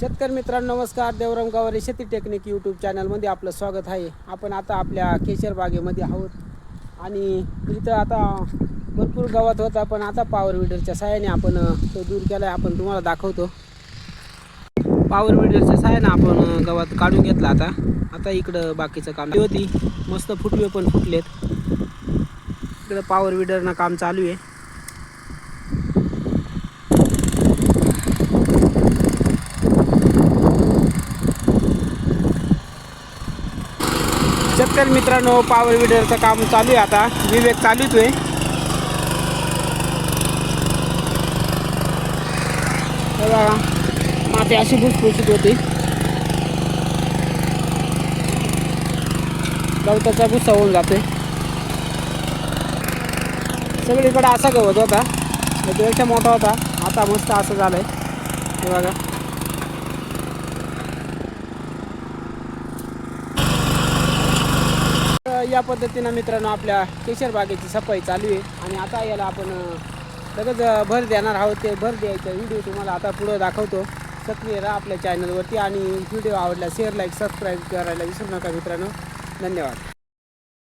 शेतकरी मित्रांनो नमस्कार. देवराम गावारे शेती टेक्निक यूट्यूब चॅनलमध्ये आपलं स्वागत आहे. आपण आता आपल्या केशर बागेमध्ये आहोत. आणि इथं आता भरपूर गवत होता पण आता पॉवर विडरच्या सहाय्याने आपण तो दूर केला आहे आपण तुम्हाला दाखवतो. पॉवर विडरच्या सहाय्याने आपण गवत काढून घेतला आता. आता इकडं बाकीचं काम होती मस्त फुटवे पण फुटलेत. इकडं पॉवर विडरनं काम चालू आहे. शेतकरी मित्रांनो पॉवर विडरचं काम चालू आहे आता. विवेक चालूच आहे. हे बघा माती अशी भुसभुशीत होती. गवताचा भुसा होऊन जाते सगळीकडे असा गवत होता. म्हणजे त्याच्यापेक्षा मोठा होता. आता मस्त असं झालंय. हे बघा. या पद्धतीनं मित्रांनो आपल्या केशर बागेची सफाई चालू आहे. आणि आता याला आपण सगळंच भर देणार आहोत. ते भर द्यायचा व्हिडिओ तुम्हाला आता पुढं दाखवतो. सक्रिय राहा आपल्या चॅनलवरती आणि व्हिडिओ आवडला शेअर लाईक सबस्क्राईब करायला विसरू नका मित्रांनो. धन्यवाद.